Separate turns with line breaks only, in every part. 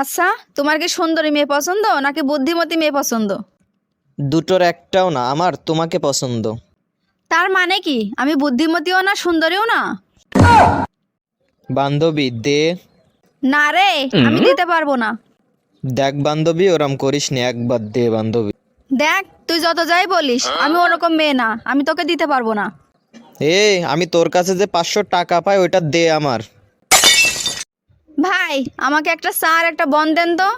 আচ্ছা তোমার কি সুন্দরী মেয়ে পছন্দ নাকি বুদ্ধিমতী মেয়ে পছন্দ?
দুটোর একটাও না আমার তোমাকে পছন্দ।
তার মানে কি? আমি বুদ্ধিমতীও না সুন্দরীও না?
বান্ধবী দে।
না রে আমি দিতে পারব না।
দেখ বান্ধবী ওরম করিস নি একবার দে বান্ধবী।
দেখ তুই যত যাই বলিস আমি ওরকম মেয়ে না আমি তোকে দিতে পারব না।
এ আমি তোর কাছে যে পাঁচশো টাকা পাই ওইটা দে আমার।
ভাই আমাকে একটা চা আর একটা বন দেন তো।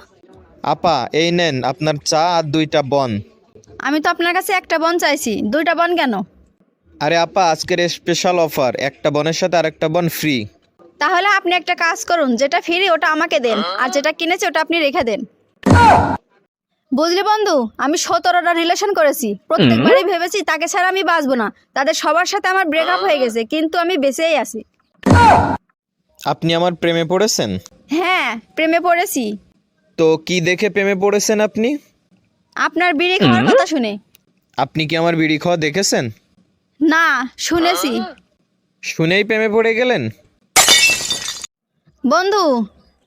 আপা এই নেন আপনার চা আর দুইটা বন।
আমি তো আপনার কাছে একটা বন চাইছি। দুইটা বন কেন?
আরে আপা আজকের স্পেশাল অফার একটা বনের সাথে আরেকটা বন ফ্রি
তাহলে আপনি একটা কাজ করুন যেটা ফ্রি ওটা আমাকে দেন আর যেটা কিনেছে ওটা আপনি রেখে দেন। বুঝলি বন্ধু আমি সতেরোটা রিলেশন করেছি। প্রত্যেকবারই ভেবেছি তাকে ছাড়া আমি বাঁচবো না। তাদের সবার সাথে আমার ব্রেকআপ হয়ে গেছে কিন্তু আমি বেঁচেই আছি।
আপনি আমার প্রেমে পড়েছেন?
হ্যাঁ প্রেমে পড়েছি।
তো কি দেখে প্রেমে পড়েছেন আপনি?
আপনার বিড়ি খাওয়ার কথা শুনে।
আপনি কি আমার বিড়ি খাওয়া দেখেছেন?
না শুনেছি।
শুনেই প্রেমে পড়ে গেলেন?
বন্ধু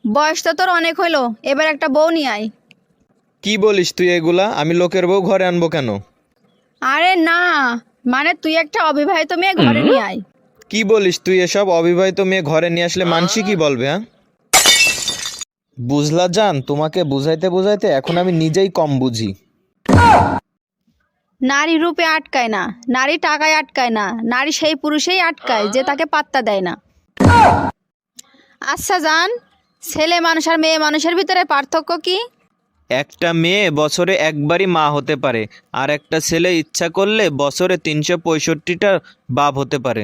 বয়স তো তোর অনেক হইল এবার একটা বউ নিয়ে আয়।
কি বলিস তুই এগুলা? আমি লোকের বউ ঘরে আনব কেন?
আরে না মানে তুই একটা অবিবাহিত মেয়ে ঘরে নিয়ে আয়।
কি বলিস তুই এসব অবিবাহিত মেয়ে ঘরে নিয়ে আসলে মানসি কি বলবে হ্যাঁ? বুঝলা জান তোমাকে বুঝাইতে বুঝাইতে এখন আমি নিজেই কম বুঝি।
নারী রূপে আটকায় না নারী টাকায় আটকায় না নারী সেই পুরুষেই আটকায় যে তাকে পাত্তা দেয় না। আচ্ছা জান ছেলে মানুষ আর মেয়ে মানুষের ভিতরে পার্থক্য কি?
একটা মেয়ে বছরে একবারই মা হতে পারে আর একটা ছেলে ইচ্ছা করলে বছরে তিনশো পঁয়ষট্টিটা বাপ হতে পারে।